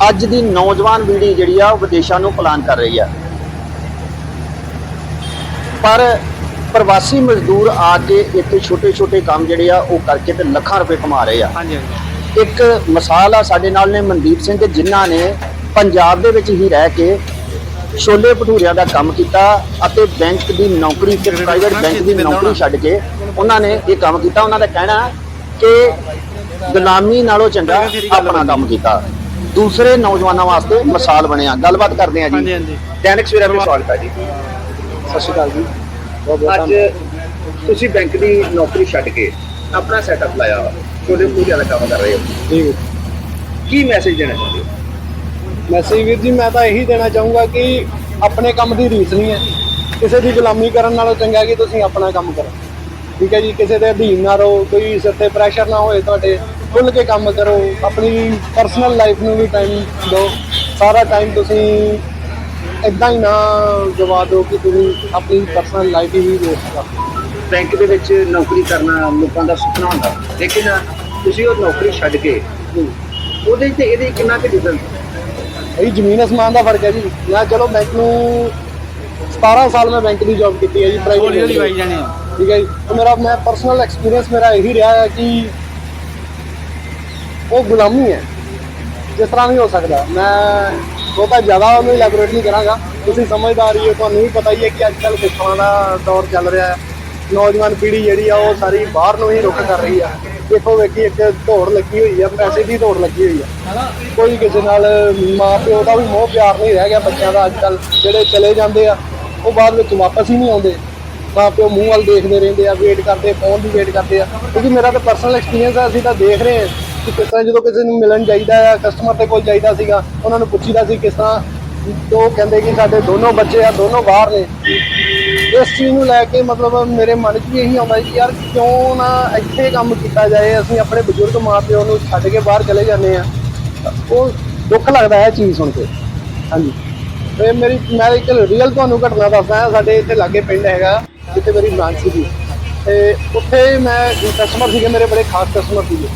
ਅੱਜ ਦੀ ਨੌਜਵਾਨ ਪੀੜ੍ਹੀ ਜਿਹੜੀ ਆ ਉਹ ਵਿਦੇਸ਼ਾਂ ਨੂੰ ਪਲਾਨ ਕਰ ਰਹੀ ਆ। ਪਰ ਪ੍ਰਵਾਸੀ ਮਜ਼ਦੂਰ ਆ ਕੇ ਇੱਥੇ ਛੋਟੇ-ਛੋਟੇ ਕੰਮ ਜਿਹੜੇ ਆ ਉਹ ਕਰਕੇ ਤੇ ਲੱਖਾਂ ਰੁਪਏ ਕਮਾ ਰਹੇ ਆ। ਹਾਂਜੀ ਹਾਂਜੀ। ਇੱਕ ਮਿਸਾਲ ਆ ਸਾਡੇ ਨਾਲ ਨੇ ਮਨਦੀਪ ਸਿੰਘ ਜਿਨ੍ਹਾਂ ਨੇ ਪੰਜਾਬ ਦੇ ਵਿੱਚ ਹੀ ਰਹਿ ਕੇ ਛੋਲੇ ਭਟੂਰਿਆਂ ਦਾ ਕੰਮ ਕੀਤਾ ਅਤੇ ਬੈਂਕ ਦੀ ਨੌਕਰੀ ਤੇ ਪ੍ਰਾਈਵੇਟ ਬੈਂਕ ਦੀ ਨੌਕਰੀ ਛੱਡ ਕੇ ਉਹਨਾਂ ਨੇ ਇਹ ਕੰਮ ਕੀਤਾ। ਉਹਨਾਂ ਦਾ ਕਹਿਣਾ ਕਿ ਗੁਲਾਮੀ ਨਾਲੋਂ ਚੰਗਾ ਆਪਣਾ ਕੰਮ ਕੀਤਾ। ਦੂਸਰੇ ਨੌਜਵਾਨਾਂ ਵਾਸਤੇ ਮਿਸਾਲ ਬਣਿਆ। ਗੱਲਬਾਤ ਕਰਦੇ ਆ ਜੀ। ਹਾਂਜੀ ਦੈਨਿਕ ਸਵੇਰਾ ਵਿੱਚ ਸਵਾਗਤ ਹੈ ਜੀ। ਸਤਿ ਸ਼੍ਰੀ ਅਕਾਲ ਜੀ। ਬਹੁਤ ਬਹੁਤ ਅੱਜ ਤੁਸੀਂ ਬੈਂਕ ਦੀ ਨੌਕਰੀ ਛੱਡ ਕੇ ਆਪਣਾ ਸੈਟਅਪ ਲਾਇਆ ਵਾ ਛੋਲੇ ਭਟੂਰਿਆਂ ਦਾ ਕੰਮ ਕਰ ਰਹੇ ਹੋ। ਜੀ। ਕੀ ਮੈਸੇਜ ਦੇਣਾ ਚਾਹੁੰਦੇ ਹੋ? ਮੈਸੇਜ ਵੀਰ ਜੀ ਮੈਂ ਤਾਂ ਇਹੀ ਦੇਣਾ ਚਾਹੂੰਗਾ ਕਿ ਆਪਣੇ ਕੰਮ ਦੀ ਰੀਸ ਨਹੀਂ ਹੈ। ਕਿਸੇ ਦੀ ਗੁਲਾਮੀ ਕਰਨ ਨਾਲੋਂ ਚੰਗਾ ਕਿ ਤੁਸੀਂ ਆਪਣਾ ਕੰਮ ਕਰੋ। ਠੀਕ ਹੈ ਜੀ ਕਿਸੇ ਦੇ ਅਧੀਨ ਨਾ ਰਹੋ ਕੋਈ ਸਿਰ ਤੇ ਪ੍ਰੈਸ਼ਰ ਨਾ ਹੋਏ ਤੁਹਾਡੇ। ਖੁੱਲ ਕੇ ਕੰਮ ਕਰੋ ਆਪਣੀ ਪਰਸਨਲ ਲਾਈਫ ਨੂੰ ਵੀ ਟਾਈਮ ਦਿਓ। ਸਾਰਾ ਟਾਈਮ ਤੁਸੀਂ ਇਦਾਂ ਹੀ ਨਾ ਗਵਾ ਦਿਓ ਕਿ ਤੁਸੀਂ ਆਪਣੀ ਪਰਸਨਲ ਲਾਈਫ ਹੀ ਵੇਸਟ ਕਰ। ਬੈਂਕ ਦੇ ਵਿੱਚ ਨੌਕਰੀ ਕਰਨਾ ਲੋਕਾਂ ਦਾ ਸੁਪਨਾ ਹੁੰਦਾ। ਲੇਕਿਨ ਤੁਸੀਂ ਉਹ ਨੌਕਰੀ ਛੱਡ ਕੇ ਉਹਦੇ ਤੇ ਇਹਦੇ ਕਿੰਨਾ ਕੁ ਡਿਫਰੈਂਸ ਇਹ ਜ਼ਮੀਨ ਅਸਮਾਨ ਦਾ ਫ਼ਰਕ ਹੈ ਜੀ। ਮੈਂ ਚਲੋ ਬੈਂਕ ਨੂੰ 17 ਸਾਲ ਮੈਂ ਬੈਂਕ ਦੀ ਜੌਬ ਕੀਤੀ ਹੈ ਜੀ ਪ੍ਰਾਈਵੇਟ ਠੀਕ ਹੈ ਜੀ। ਮੇਰਾ ਮੈਂ ਪਰਸਨਲ ਐਕਸਪੀਰੀਅੰਸ ਮੇਰਾ ਇਹੀ ਰਿਹਾ ਹੈ ਕਿ ਉਹ ਗੁਲਾਮੀ ਹੈ। ਜਿਸ ਤਰ੍ਹਾਂ ਨਹੀਂ ਹੋ ਸਕਦਾ। ਮੈਂ ਬਹੁਤਾ ਜ਼ਿਆਦਾ ਉਹਨੂੰ ਇਲੈਬੋਰੇਟ ਨਹੀਂ ਕਰਾਂਗਾ। ਤੁਸੀਂ ਸਮਝਦਾਰ ਹੀ ਹੋ ਤੁਹਾਨੂੰ ਵੀ ਪਤਾ ਹੀ ਹੈ ਕਿ ਅੱਜ ਕੱਲ੍ਹ ਸਿੱਖਾਂ ਦਾ ਦੌਰ ਚੱਲ ਰਿਹਾ ਹੈ। ਨੌਜਵਾਨ ਪੀੜ੍ਹੀ ਜਿਹੜੀ ਆ, ਉਹ ਸਾਰੀ ਬਾਹਰ ਨੂੰ ਹੀ ਰੁੱਖ ਕਰ ਰਹੀ ਆ। ਦੇਖੋ ਵੇਖੀ ਇੱਕ ਦੌੜ ਲੱਗੀ ਹੋਈ ਆ, ਪੈਸੇ ਦੀ ਦੌੜ ਲੱਗੀ ਹੋਈ ਆ। ਕੋਈ ਕਿਸੇ ਨਾਲ ਮਾਂ ਪਿਓ ਦਾ ਵੀ ਮੋਹ ਪਿਆਰ ਨਹੀਂ ਰਹਿ ਗਿਆ ਬੱਚਿਆਂ ਦਾ ਅੱਜ ਕੱਲ੍ਹ ਜਿਹੜੇ ਚਲੇ ਜਾਂਦੇ ਆ, ਉਹ ਬਾਅਦ ਵਿੱਚ ਵਾਪਸ ਹੀ ਨਹੀਂ ਆਉਂਦੇ। ਮਾਂ ਪਿਓ ਮੂੰਹ ਵੱਲ ਦੇਖਦੇ ਰਹਿੰਦੇ ਆ ਵੇਟ ਕਰਦੇ ਫੋਨ ਦੀ ਵੇਟ ਕਰਦੇ ਆ। ਕਿਉਂਕਿ ਮੇਰਾ ਤਾਂ ਪਰਸਨਲ ਐਕਸਪੀਰੀਅੰਸ ਆ, ਅਸੀਂ ਤਾਂ ਦੇਖ ਰਹੇ ਹਾਂ। ਕਿਸ ਤਰ੍ਹਾਂ ਜਦੋਂ ਕਿਸੇ ਨੂੰ ਮਿਲਣ ਜਾਈਦਾ ਆ ਕਸਟਮਰ 'ਤੇ ਕੋਈ ਜਾਈਦਾ ਸੀਗਾ, ਉਹਨਾਂ ਨੂੰ ਪੁੱਛੀਦਾ ਸੀ ਕਿਸ ਤਰ੍ਹਾਂ ਤੇ ਉਹ ਕਹਿੰਦੇ ਕਿ ਸਾਡੇ ਦੋਨੋਂ ਬੱਚੇ ਆ, ਦੋਨੋਂ ਬਾਹਰ ਨੇ। ਇਸ ਚੀਜ਼ ਨੂੰ ਲੈ ਕੇ ਮਤਲਬ ਮੇਰੇ ਮਨ 'ਚ ਵੀ ਇਹੀ ਆਉਂਦਾ ਕਿ ਯਾਰ ਕਿਉਂ ਨਾ ਇੱਥੇ ਕੰਮ ਕੀਤਾ ਜਾਏ, ਅਸੀਂ ਆਪਣੇ ਬਜ਼ੁਰਗ ਮਾਂ ਪਿਓ ਨੂੰ ਛੱਡ ਕੇ ਬਾਹਰ ਚਲੇ ਜਾਂਦੇ ਆ। ਉਹ ਦੁੱਖ ਲੱਗਦਾ ਹੈ ਚੀਜ਼ ਸੁਣ ਕੇ। ਹਾਂਜੀ। ਤੇ ਮੇਰੀ, ਮੈਂ ਇੱਕ ਰੀਅਲ ਤੁਹਾਨੂੰ ਘਟਨਾ ਦੱਸਦਾ ਸਾਡੇ ਇੱਥੇ ਲਾਗੇ ਪਿੰਡ ਹੈਗਾ ਜਿੱਥੇ ਮੇਰੀ ਬ੍ਰਾਂਚ ਸੀਗੀ। ਤੇ ਉੱਥੇ ਮੈਂ ਕਸਟਮਰ ਸੀਗੇ, ਮੇਰੇ ਬੜੇ ਖਾਸ ਕਸਟਮਰ ਸੀਗੇ।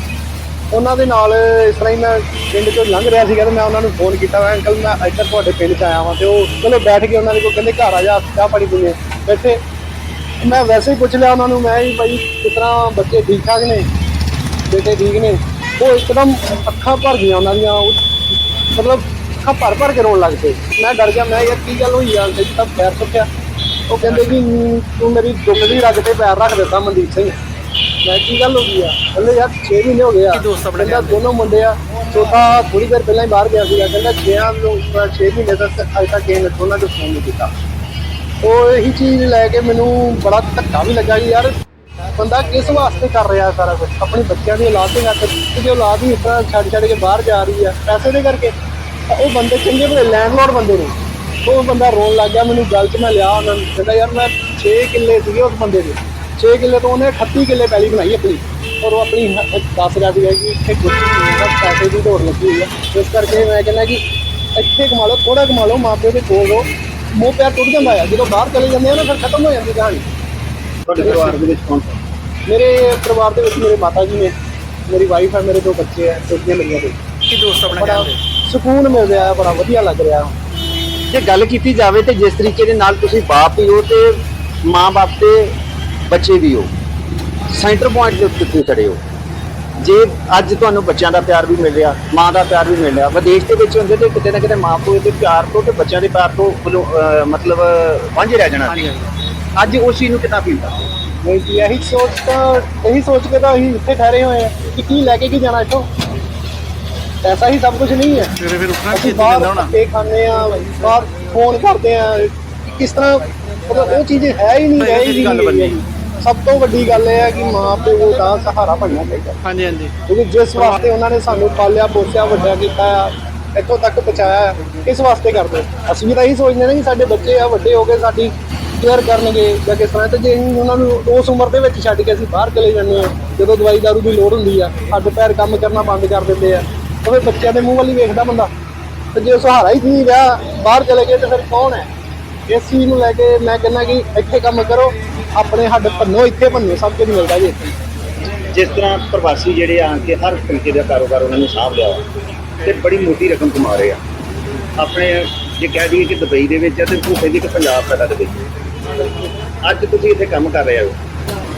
ਉਹਨਾਂ ਦੇ ਨਾਲ ਇਸ ਤਰ੍ਹਾਂ ਹੀ ਮੈਂ ਪਿੰਡ ਚੋਂ ਲੰਘ ਰਿਹਾ ਸੀਗਾ ਤੇ ਮੈਂ ਉਹਨਾਂ ਨੂੰ ਫੋਨ ਕੀਤਾ, ਮੈਂ ਅੰਕਲ, ਮੈਂ ਇੱਧਰ ਤੁਹਾਡੇ ਪਿੰਡ 'ਚ ਆਇਆ ਵਾਂ। ਤੇ ਉਹ ਚਲੋ ਬੈਠ ਕੇ ਉਹਨਾਂ ਦੇ ਕੋਲ ਕਹਿੰਦੇ, ਘਰ ਆ ਜਾ, ਚਾਹ ਪਾਣੀ ਪੀਣੇ ਬੈਠੇ ਮੈਂ ਵੈਸੇ ਹੀ ਪੁੱਛ ਲਿਆ ਉਹਨਾਂ ਨੂੰ, ਮੈਂ ਵੀ ਭਾਈ ਕਿਸ ਤਰ੍ਹਾਂ ਬੱਚੇ ਠੀਕ ਠਾਕ ਨੇ? ਬੇਟੇ ਠੀਕ ਨੇ? ਉਹ ਇੱਕਦਮ ਅੱਖਾਂ ਭਰ ਗਈਆਂ ਉਹਨਾਂ ਦੀਆਂ, ਉਹ ਮਤਲਬ ਅੱਖਾਂ ਭਰ ਭਰ ਕੇ ਰੋਣ ਲੱਗ ਪਏ। ਮੈਂ ਡਰ ਗਿਆ, ਮੈਂ ਯਾਰ, ਕੀ ਗੱਲ ਹੋਈ ਆ? ਅੰਕਲ ਤਾਂ ਪੈਰ ਸੁੱਕਿਆ ਉਹ ਕਹਿੰਦੇ ਕਿ ਤੂੰ ਮੇਰੀ ਦੁੱਖ ਦੀ ਰੱਗ ਤੇ ਪੈਰ ਰੱਖ ਦਿੱਤਾ, ਮਨਦੀਪ ਸਿੰਘ। ਮੈਂ ਕੀ ਗੱਲ ਹੋ ਗਈ ਆ। ਕਹਿੰਦੇ ਯਾਰ 6 ਮਹੀਨੇ ਹੋ ਗਏ ਆ। ਕੀ ਦੋਸਤ ਆਪਣਾ ਕਹਿੰਦਾ? ਦੋਨੋਂ ਮੁੰਡੇ ਆ। ਛੋਟਾ ਥੋੜੀ ਦੇਰ ਪਹਿਲਾਂ ਹੀ ਬਾਹਰ ਗਿਆ ਸੀਗਾ। ਕਹਿੰਦਾ 6 ਨੂੰ 6 ਮਹੀਨੇ ਤੱਕ ਅਜੇ ਤੱਕ ਕਿਸੇ ਨੇ ਦੋਨਾਂ ਦੇ ਫੋਨ ਨਹੀਂ ਕੀਤਾ। ਉਹ ਇਹੀ ਚੀਜ਼ ਲੈ ਕੇ ਮੈਨੂੰ ਬੜਾ ਧੱਕਾ ਵੀ ਲੱਗਾ ਕਿ ਯਾਰ। ਬੰਦਾ ਕਿਸ ਵਾਸਤੇ ਕਰ ਰਿਹਾ ਸਾਰਾ ਕੁਝ ਆਪਣੀ ਬੱਚਿਆਂ ਦੀ ਔਲਾਦ ਦੇ ਨਾਲ ਤੇ ਔਲਾਦ ਹੀ ਤਰ੍ਹਾਂ ਛੱਡ ਛੱਡ ਕੇ ਬਾਹਰ ਜਾ ਰਹੀ ਆ ਪੈਸੇ ਦੇ ਕਰਕੇ। ਉਹ ਬੰਦੇ ਚੰਗੇ ਭਲੇ ਲੈਂਡਲੋਰਡ ਬੰਦੇ ਨੇ। ਉਹ ਬੰਦਾ ਰੋਣ ਲੱਗ ਗਿਆ। ਮੈਨੂੰ ਗੱਲ 'ਚ ਮੈਂ ਲਿਆ ਉਹਨਾਂ ਨੂੰ। ਕਹਿੰਦਾ ਯਾਰ ਮੈਂ 6 ਕਿੱਲੇ ਸੀਗੇ ਉਸ ਬੰਦੇ ਦੇ। 6 ਕਿੱਲੇ ਤੋਂ ਉਹਨੇ 38 ਕਿੱਲੇ ਪੈਲੀ ਬਣਾਈ ਆਪਣੀ। ਔਰ ਉਹ ਆਪਣੀ ਹ- ਦੱਸ ਰਿਹਾ ਸੀਗਾ ਕਿ ਇੱਥੇ ਹੈਗਾ ਪੈਸੇ ਦੀ ਦੌੜ ਲੱਗੀ ਹੋਈ ਆ। ਇਸ ਕਰਕੇ ਮੈਂ ਕਹਿੰਦਾ ਕਿ ਇੱਥੇ ਕਮਾ ਲਓ ਥੋੜਾ ਕਮਾ ਲਓ ਮਾਂ ਪਿਓ ਦੇ ਕੋਲ ਰਹੋ। ਮੋਹ ਪਿਆਰ ਟੁੱਟ ਜਾਂਦਾ ਆ ਜਦੋਂ ਬਾਹਰ ਚਲੇ ਜਾਂਦੇ ਆ ਨਾ ਫਿਰ ਖਤਮ ਹੋ ਜਾਂਦੀ ਕਹਾਣੀ। ਤੁਹਾਡੇ ਪਰਿਵਾਰ ਦੇ ਵਿੱਚ ਕੌਣ ਮੇਰੇ ਪਰਿਵਾਰ ਦੇ ਵਿੱਚ ਮੇਰੇ ਮਾਤਾ ਜੀ ਨੇ ਮੇਰੀ ਵਾਈਫ ਹੈ ਮੇਰੇ ਦੋ ਬੱਚੇ ਹੈ ਛੋਟੀਆਂ ਮੇਰੀਆਂ ਦੇ। ਕੀ ਦੋਸਤ ਆਪਣਾ ਕਹਿੰਦੇ? ਸਕੂਨ ਮਿਲ ਰਿਹਾ ਹੈ ਬੜਾ ਵਧੀਆ ਲੱਗ ਰਿਹਾ। ਜੇ ਗੱਲ ਕੀਤੀ ਜਾਵੇ ਤੇ ਜਿਸ ਤਰੀਕੇ ਦੇ ਨਾਲ ਤੁਸੀਂ ਬਾਪ ਵੀ ਹੋ ਤੇ ਮਾਂ-ਬਾਪ ਤੇ ਬੱਚੇ ਵੀ ਹੋ। ਸੈਂਟਰ ਪੁਆਇੰਟ ਦੇ ਉੱਤੇ ਤੁਸੀਂ ਖੜੇ ਹੋ। ਜੇ ਅੱਜ ਤੁਹਾਨੂੰ ਬੱਚਿਆਂ ਦਾ ਪਿਆਰ ਵੀ ਮਿਲ ਰਿਹਾ ਮਾਂ ਦਾ ਪਿਆਰ ਵੀ ਮਿਲ ਰਿਹਾ ਵਿਦੇਸ਼ ਦੇ ਵਿੱਚ ਹੁੰਦੇ ਤੇ ਕਿਤੇ ਨਾ ਕਿਤੇ ਮਾਂ ਪਿਓ ਦੇ ਪਿਆਰ ਤੋਂ ਤੇ ਬੱਚਿਆਂ ਦੇ ਪਿਆਰ ਤੋਂ ਮਤਲਬ ਵਾਂਝੇ ਰਹਿ ਜਾਣਾ ਅੱਜ ਉਸ ਚੀਜ਼ ਨੂੰ ਕਿੰਨਾ ਫੀਲ ਕਰਦੇ ਹੋ? ਨਹੀਂ ਜੀ ਇਹੀ ਸੋਚ ਤਾਂ ਇਹੀ ਸੋਚ ਕੇ ਤਾਂ ਅਸੀਂ ਇੱਥੇ ਠਹਿਰੇ ਹੋਏ ਆ ਕਿ ਕੀ ਲੈ ਕੇ ਕੀ ਜਾਣਾ ਇੱਥੋਂ। ਪੈਸਾ ਹੀ ਸਭ ਕੁਝ ਨਹੀਂ ਹੈ। ਫਿਰ ਫਿਰ ਉੱਠਣਾ ਬਾਹਰ ਜਾਂਦਾ ਹੋਣਾ? ਧੱਕੇ ਖਾਂਦੇ ਆ ਬਾਹਰ ਫੋਨ ਕਰਦੇ ਆ ਕਿਸ ਤਰ੍ਹਾਂ ਮਤਲਬ ਉਹ ਚੀਜ਼ ਹੈ ਹੀ ਨਹੀਂ ਇਹ ਹੀ ਗੱਲ ਨਹੀਂ। ਸਭ ਤੋਂ ਵੱਡੀ ਗੱਲ ਇਹ ਹੈ ਕਿ ਮਾਂ ਪਿਓ ਦਾ ਸਹਾਰਾ ਬਣਨਾ ਚਾਹੀਦਾ। ਹਾਂਜੀ ਹਾਂਜੀ। ਕਿਉਂਕਿ ਜਿਸ ਵਾਸਤੇ ਉਹਨਾਂ ਨੇ ਸਾਨੂੰ ਪਾਲਿਆ ਪੋਸਿਆ ਵੱਡਾ ਕੀਤਾ ਆ ਇੱਥੋਂ ਤੱਕ ਪਹੁੰਚਾਇਆ ਕਿਸ ਵਾਸਤੇ ਕਰਦੇ ਅਸੀਂ ਵੀ ਤਾਂ ਇਹੀ ਸੋਚਦੇ ਨੇ ਕਿ ਸਾਡੇ ਬੱਚੇ ਆ ਵੱਡੇ ਹੋ ਕੇ ਸਾਡੀ ਕੇਅਰ ਕਰਨਗੇ ਜਾਂ ਕਿਸ ਤਰ੍ਹਾਂ। ਤੇ ਜੇ ਅਸੀਂ ਉਹਨਾਂ ਨੂੰ ਉਸ ਉਮਰ ਦੇ ਵਿੱਚ ਛੱਡ ਕੇ ਅਸੀਂ ਬਾਹਰ ਚਲੇ ਜਾਂਦੇ ਆ ਜਦੋਂ ਦਵਾਈ ਦਾਰੂ ਦੀ ਲੋੜ ਹੁੰਦੀ ਆ ਹੱਡ ਪੈਰ ਕੰਮ ਕਰਨਾ ਬੰਦ ਕਰ ਦਿੰਦੇ ਆ ਫਿਰ ਬੱਚਿਆਂ ਦੇ ਮੂੰਹ ਵੱਲ ਹੀ ਵੇਖਦਾ ਬੰਦਾ। ਤੇ ਜੇ ਉਹ ਸਹਾਰਾ ਹੀ ਨਹੀਂ ਰਿਹਾ ਬਾਹਰ ਚਲੇ ਗਏ ਤਾਂ ਫਿਰ ਕੌਣ ਹੈ? ਇਸ ਚੀਜ਼ ਨੂੰ ਲੈ ਕੇ ਮੈਂ ਕਹਿੰਦਾ ਕਿ ਇੱਥੇ ਕੰਮ ਕਰੋ, ਆਪਣੇ ਹੱਡ ਭੰਨੋ, ਇੱਥੇ ਭੰਨੋ, ਸਭ ਕੁਝ ਮਿਲਦਾ ਜੀ ਇੱਥੇ। ਜਿਸ ਤਰ੍ਹਾਂ ਪ੍ਰਵਾਸੀ ਜਿਹੜੇ ਆ ਕੇ ਹਰ ਤਰੀਕੇ ਦਾ ਕਾਰੋਬਾਰ ਉਹਨਾਂ ਨੇ ਸਾਂਭ ਲਿਆ ਵਾ, ਤੇ ਬੜੀ ਮੋਟੀ ਰਕਮ ਕਮਾ ਰਹੇ ਆ। ਆਪਣੇ ਜੇ ਕਹਿ ਦਈਏ ਕਿ ਦੁਬਈ ਦੇ ਵਿੱਚ ਆ ਤੇ ਉਹ ਕਹਿੰਦੇ ਕਿ ਪੰਜਾਬ ਸਾਡਾ ਦੇ ਵਿੱਚ ਅੱਜ ਤੁਸੀਂ ਇੱਥੇ ਕੰਮ ਕਰ ਰਹੇ ਹੋ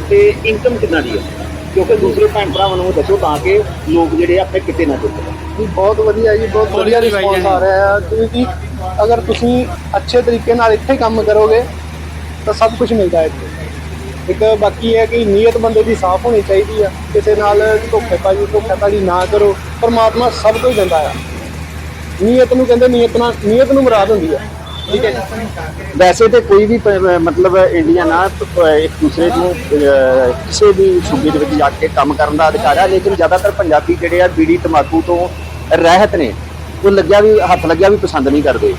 ਤੇ ਇਨਕਮ ਕਿੰਨਾ ਦੀ ਹੈ ਕਿਉਂਕਿ ਦੂਸਰੇ ਭੈਣ ਭਰਾਵਾਂ ਨੂੰ ਦੱਸੋ ਤਾਂ ਕਿ ਲੋਕ ਜਿਹੜੇ ਆ, ਆਪਣੇ ਕਿਤੇ ਨਾ ਚੁੱਕਣ ਜੀ ਬਹੁਤ ਵਧੀਆ ਜੀ ਬਹੁਤ ਵਧੀਆ ਰਿਸਪੌਂਸ ਆ ਰਿਹਾ ਹੈ ਕਿਉਂਕਿ ਅਗਰ ਤੁਸੀਂ ਅੱਛੇ ਤਰੀਕੇ ਨਾਲ ਇੱਥੇ ਕੰਮ ਕਰੋਗੇ ਤਾਂ ਸਭ ਕੁਝ ਮਿਲਦਾ ਹੈ ਇੱਥੇ। ਇੱਕ ਬਾਕੀ ਹੈ ਕਿ ਨੀਅਤ ਬੰਦੇ ਦੀ ਸਾਫ਼ ਹੋਣੀ ਚਾਹੀਦੀ ਆ। ਕਿਸੇ ਨਾਲ ਧੋਖੇਬਾਜ਼ੀ ਧੋਖੇਬਾਜ਼ੀ ਨਾ ਕਰੋ। ਪਰਮਾਤਮਾ ਸਭ ਕੁਝ ਦਿੰਦਾ ਆ। ਨੀਅਤ ਨੂੰ ਕਹਿੰਦੇ ਨੀਅਤ ਨਾਲ ਨੀਅਤ ਨੂੰ ਮੁਰਾਦ ਹੁੰਦੀ ਆ। ਠੀਕ ਹੈ ਵੈਸੇ ਤੇ ਕੋਈ ਵੀ ਮਤਲਬ ਇੰਡੀਆ ਨਾ ਇੱਕ ਦੂਸਰੇ ਨੂੰ ਕਿਸੇ ਵੀ ਸੂਬੇ ਦੇ ਵਿੱਚ ਜਾ ਕੇ ਕੰਮ ਕਰਨ ਦਾ ਅਧਿਕਾਰ ਹੈ ਲੇਕਿਨ ਜ਼ਿਆਦਾਤਰ ਪੰਜਾਬੀ ਜਿਹੜੇ ਆ ਬੀੜੀ ਤਮਾਕੂ ਤੋਂ ਰਹਿਤ ਨੇ। ਉਹ ਲੱਗਿਆ ਵੀ ਹੱਥ ਲੱਗਿਆ ਵੀ ਪਸੰਦ ਨਹੀਂ ਕਰਦੇ।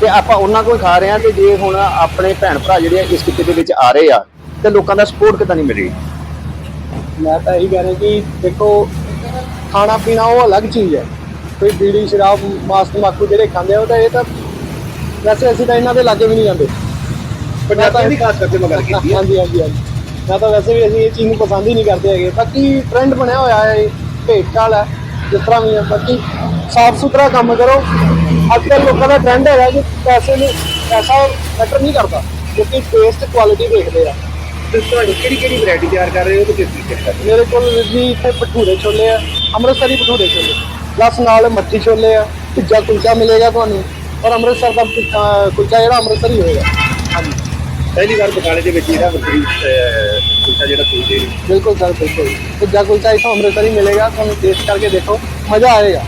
ਤੇ ਆਪਾਂ ਉਹਨਾਂ ਕੋਲ ਖਾ ਰਹੇ ਆ ਤੇ ਜੇ ਹੁਣ ਆਪਣੇ ਭੈਣ ਭਰਾ ਜਿਹੜੇ ਆ ਇਸ ਕਿੱਤੇ ਦੇ ਵਿੱਚ ਆ ਰਹੇ ਆ ਤੇ ਲੋਕਾਂ ਦਾ ਸਪੋਰਟ ਕਿਦਾਂ ਨਹੀਂ ਮਿਲ ਰਹੀ ਮੈਂ ਤਾਂ ਇਹੀ ਕਹਿ ਰਿਹਾ ਕਿ ਦੇਖੋ ਖਾਣਾ ਪੀਣਾ ਉਹ ਅਲੱਗ ਚੀਜ਼ ਹੈ। ਕੋਈ ਬੀੜੀ ਸ਼ਰਾਬ ਮਾਸ ਤੰਬਾਕੂ ਜਿਹੜੇ ਖਾਂਦੇ ਆ ਉਹ ਤਾਂ ਇਹ ਤਾਂ ਵੈਸੇ ਅਸੀਂ ਤਾਂ ਇਹਨਾਂ ਦੇ ਲਾਗੇ ਵੀ ਨਹੀਂ ਜਾਂਦੇ। ਪੰਜਾਬੀਆਂ ਦੀ ਖਾਸ ਕਰਕੇ ਮੈਂ ਗੱਲ ਕੀਤੀ ਹਾਂਜੀ ਹਾਂਜੀ ਹਾਂਜੀ। ਮੈਂ ਤਾਂ ਵੈਸੇ ਵੀ ਅਸੀਂ ਇਹ ਚੀਜ਼ ਨੂੰ ਪਸੰਦ ਹੀ ਨਹੀਂ ਕਰਦੇ ਹੈਗੇ। ਬਾਕੀ ਟ੍ਰੈਂਡ ਬਣਿਆ ਹੋਇਆ ਹੈ ਇਹ ਭੇਟ ਚਾਲ ਹੈ। ਜਿਸ ਤਰ੍ਹਾਂ ਵੀ ਹੈ ਬਾਕੀ ਸਾਫ਼ ਸੁਥਰਾ ਕੰਮ ਕਰੋ। ਅੱਜ ਕੱਲ੍ਹ ਲੋਕਾਂ ਦਾ ਟ੍ਰੈਂਡ ਹੈਗਾ ਕਿ ਪੈਸੇ ਨੂੰ ਪੈਸਾ ਮੈਟਰ ਨਹੀਂ ਕਰਦਾ ਕਿਉਂਕਿ ਟੇਸਟ ਕੁਆਲਿਟੀ ਦੇਖਦੇ ਆ। ਤੇ ਤੁਹਾਡੀ ਕਿਹੜੀ ਕਿਹੜੀ ਵੈਰਾਈਟੀ ਤਿਆਰ ਕਰ ਰਹੇ ਹੋ ਤੇ ਕਿਸ ਤਰੀਕੇ ਨਾਲ ਮੇਰੇ ਕੋਲ ਜੀ ਇੱਥੇ ਭਟੂਰੇ ਛੋਲੇ ਆ ਅੰਮ੍ਰਿਤਸਰੀ ਭਟੂਰੇ ਛੋਲੇ ਪਲੱਸ ਨਾਲ ਮੱਠੀ ਛੋਲੇ ਆ ਭੁੱਜਾ ਕੁਲਚਾ ਮਿਲੇਗਾ ਤੁਹਾਨੂੰ ਔਰ ਅੰਮ੍ਰਿਤਸਰ ਦਾ ਕੁਲਚਾ ਜਿਹੜਾ ਅੰਮ੍ਰਿਤਸਰੀ ਹੋਏਗਾ। ਹਾਂਜੀ। ਪਹਿਲੀ ਵਾਰ ਬਕਾਲੇ ਦੇ ਵਿੱਚ ਜਿਹੜਾ ਵੱਖਰੀ ਕੁਲਚਾ ਜਿਹੜਾ ਸੋਚਦੇ ਨੇ ਬਿਲਕੁਲ ਸਰ ਬਿਲਕੁਲ। ਭੁੱਜਾ ਕੁਲਚਾ ਇੱਥੋਂ ਅੰਮ੍ਰਿਤਸਰੀ ਮਿਲੇਗਾ ਤੁਹਾਨੂੰ ਟੇਸਟ ਕਰਕੇ ਦੇਖੋ ਮਜ਼ਾ ਆਏਗਾ।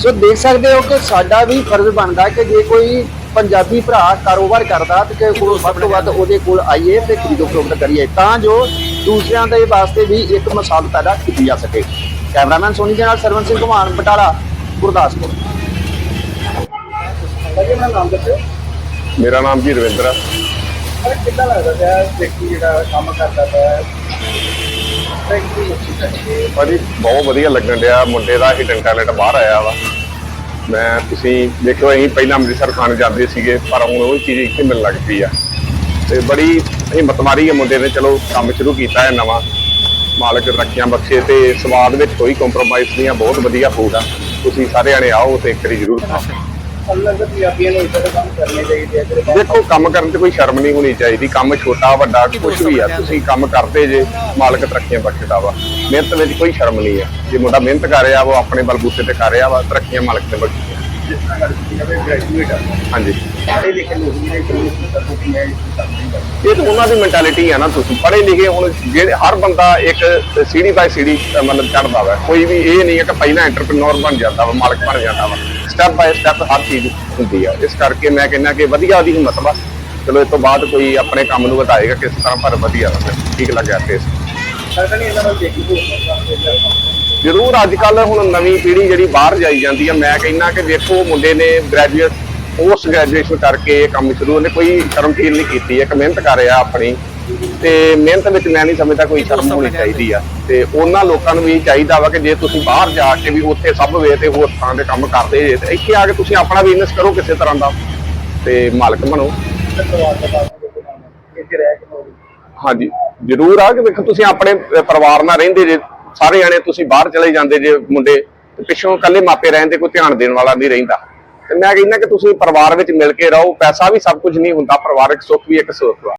ਸੋ ਦੇਖ ਸਕਦੇ ਹੋ ਕਿ ਸਾਡਾ ਵੀ ਫਰਜ਼ ਬਣਦਾ ਕਿ ਜੇ ਕੋਈ ਪੰਜਾਬੀ ਭਰਾ ਕਾਰੋਬਾਰ ਕਰਦਾ ਤੇ ਕਿ ਕੋਲ ਵੱਧ ਤੋਂ ਵੱਧ ਉਹਦੇ ਕੋਲ ਆਈਏ ਤੇ ਖਰੀਦੋ ਫਰੋਖਤ ਕਰੀਏ ਤਾਂ ਜੋ ਦੂਸਰਿਆਂ ਦੇ ਵਾਸਤੇ ਵੀ ਇੱਕ ਮਿਸਾਲ ਪੈਦਾ ਕੀਤੀ ਜਾ ਸਕੇ। ਕੈਮਰਾਮੈਨ ਸੋਨੀ ਦੇ ਨਾਲ ਸਰਵਨ ਸਿੰਘ ਘੁਮਾਣ ਬਟਾਲਾ ਗੁਰਦਾਸਪੁਰ। ਭਾਈ ਨਾਮ ਦੱਸੋ। ਮੇਰਾ ਨਾਮ ਜੀ ਰਵਿੰਦਰ ਆ। ਅਰੇ ਕਿੱਦਾਂ ਲੱਗਦਾ ਹੈ ਵਿਅਕਤੀ ਜਿਹੜਾ ਕੰਮ ਕਰਦਾ ਹੈ? ਭਾਜੀ, ਬਹੁਤ ਵਧੀਆ ਲੱਗਣ ਡਿਆ। ਮੁੰਡੇ ਦਾ ਹਿਡਨ ਟੈਲੈਂਟ ਬਾਹਰ ਆਇਆ ਵਾ। ਮੈਂ, ਤੁਸੀਂ ਦੇਖੋ ਅਸੀਂ ਪਹਿਲਾਂ ਅੰਮ੍ਰਿਤਸਰ ਖਾਣ ਜਾਂਦੇ ਸੀਗੇ, ਪਰ ਹੁਣ ਉਹ ਚੀਜ਼ ਇੱਥੇ ਮਿਲਣ ਲੱਗ ਪਈ ਆ। ਤੇ ਬੜੀ ਹਿੰਮਤ ਮਾਰੀ ਹੈ ਮੁੰਡੇ ਨੇ, ਚਲੋ, ਕੰਮ ਸ਼ੁਰੂ ਕੀਤਾ ਹੈ ਨਵਾਂ। ਮਾਲਕ ਰੱਖਿਆ ਬਖਸ਼ੇ ਤੇ ਸਵਾਦ ਵਿੱਚ ਕੋਈ ਕੰਪਰੋਮਾਈਜ਼ ਨਹੀਂ ਆ, ਬਹੁਤ ਵਧੀਆ ਫੂਡ ਆ। ਤੁਸੀਂ ਸਾਰੇ ਜਣੇ ਆਓ, ਤੇ ਇੱਕ ਵਾਰੀ ਜ਼ਰੂਰ ਖਾਓ। ਦੇਖੋ ਕੰਮ ਕਰਨ ਤੇ ਕੋਈ ਸ਼ਰਮ ਨਹੀਂ ਹੋਣੀ ਚਾਹੀਦੀ। ਕੰਮ ਛੋਟਾ ਵੱਡਾ ਕੁਝ ਵੀ ਆ ਤੁਸੀਂ ਕੰਮ ਕਰਦੇ ਜੇ ਮਾਲਕ ਤਰੱਕੀਆਂ ਬਖਸ਼ਦਾ ਵਾ। ਮਿਹਨਤ ਵਿੱਚ ਕੋਈ ਸ਼ਰਮ ਨਹੀਂ ਆ। ਜੇ ਮੁੰਡਾ ਮਿਹਨਤ ਕਰ ਰਿਹਾ ਵਾ ਆਪਣੇ ਬਲਬੂਤੇ ਤੇ ਕਰ ਰਿਹਾ ਵਾ ਤਰੱਕੀਆਂ ਮਾਲਕ ਨੇ ਬਖਸ਼ੀਆਂ। ਜਿਸ ਤਰ੍ਹਾਂ ਗ੍ਰੈਜੂਏਟ ਆ। ਹਾਂਜੀ। ਪੜ੍ਹੇ ਲਿਖੇ ਲੋਕ ਨੂੰ ਕੰਮ ਨਹੀਂ ਕਰਦਾ। ਇਹ ਤਾਂ ਉਹਨਾਂ ਦੀ ਮੈਂਟੈਲਿਟੀ ਆ ਨਾ ਤੁਸੀਂ। ਪੜ੍ਹੇ ਲਿਖੇ ਹੁਣ ਜਿਹੜੇ ਹਰ ਬੰਦਾ ਇੱਕ ਸੀੜੀ ਬਾਈ ਸੀੜੀ ਮਤਲਬ ਚੜਦਾ ਵਾ। ਕੋਈ ਵੀ ਇਹ ਨਹੀਂ ਹੈ ਕਿ ਪਹਿਲਾਂ ਐਂਟਰਪ੍ਰੀਨੋਰ ਬਣ ਜਾਂਦਾ ਵਾ ਮਾਲਕ ਬਣ ਜਾਂਦਾ ਵਾ। ਸਟੈਪ ਬਾਈ ਸਟੈਪ ਹਰ ਚੀਜ਼ ਹੁੰਦੀ ਆ। ਇਸ ਕਰਕੇ ਮੈਂ ਕਹਿੰਦਾ ਕਿ ਵਧੀਆ ਉਹਦੀ ਹਿੰਮਤ ਵਾ। ਚਲੋ ਇਸ ਤੋਂ ਬਾਅਦ ਕੋਈ ਆਪਣੇ ਕੰਮ ਨੂੰ ਵਧਾਏਗਾ ਕਿਸ ਤਰ੍ਹਾਂ, ਪਰ ਵਧੀਆ ਵਾ। ਠੀਕ ਲੱਗਿਆ ਤੇ ਜ਼ਰੂਰ ਅੱਜ ਕੱਲ ਹੁਣ ਨਵੀਂ ਪੀੜ੍ਹੀ ਜਿਹੜੀ ਬਾਹਰ ਜਾਈ ਜਾਂਦੀ ਆ, ਮੈਂ ਕਹਿੰਦਾ ਕਿ ਦੇਖੋ ਮੁੰਡੇ ਨੇ ਗ੍ਰੈਜੂਏਟ ਪੋਸਟ ਗ੍ਰੈਜੂਏਸ਼ਨ ਕਰਕੇ ਇਹ ਕੰਮ ਸ਼ੁਰੂ ਉਹਨੇ ਕੋਈ ਸ਼ਰਮ ਫੀਲ ਨਹੀਂ ਕੀਤੀ, ਇੱਕ ਮਿਹਨਤ ਕਰ ਰਿਹਾ ਆਪਣੀ। ਤੇ ਮਿਹਨਤ ਵਿੱਚ ਮੈਂ ਨਹੀਂ ਸਮਝਦਾ ਕੋਈ ਸ਼ਰਮ ਹੋਣੀ ਚਾਹੀਦੀ ਆ। ਤੇ ਉਹਨਾਂ ਲੋਕਾਂ ਨੂੰ ਵੀ ਚਾਹੀਦਾ ਵਾ ਕਿ ਜੇ ਤੁਸੀਂ ਬਾਹਰ ਜਾ ਕੇ ਵੀ ਉੱਥੇ ਸਭ ਵੇ ਤੇ ਹੋਰ ਥਾਂ ਦੇ ਕੰਮ ਕਰਦੇ ਜੇ ਤੇ ਇੱਥੇ ਆ ਕੇ ਤੁਸੀਂ ਆਪਣਾ ਬਿਜ਼ਨਸ ਕਰੋ ਕਿਸੇ ਤਰ੍ਹਾਂ ਦਾ। ਤੇ ਮਾਲਕ ਬਣੋ। ਹਾਂਜੀ ਜ਼ਰੂਰ ਆ ਕਿ ਵੇਖੋ ਤੁਸੀਂ ਆਪਣੇ ਪਰਿਵਾਰ ਨਾਲ ਰਹਿੰਦੇ ਜੇ ਸਾਰੇ ਜਣੇ ਤੁਸੀਂ ਬਾਹਰ ਚਲੇ ਜਾਂਦੇ ਜੇ ਮੁੰਡੇ ਤੇ ਪਿੱਛੋਂ ਇਕੱਲੇ ਮਾਪੇ ਰਹਿੰਦੇ ਕੋਈ ਧਿਆਨ ਦੇਣ ਵਾਲਾ ਨਹੀਂ ਰਹਿੰਦਾ। ਤੇ ਮੈਂ ਕਹਿੰਦਾ ਕਿ ਤੁਸੀਂ ਪਰਿਵਾਰ ਵਿੱਚ ਮਿਲ ਕੇ ਰਹੋ ਪੈਸਾ ਵੀ ਸਭ ਕੁਝ ਨਹੀਂ ਹੁੰਦਾ ਪਰਿਵਾਰਕ ਸੁੱਖ ਵੀ ਇੱਕ ਸੁੱਖ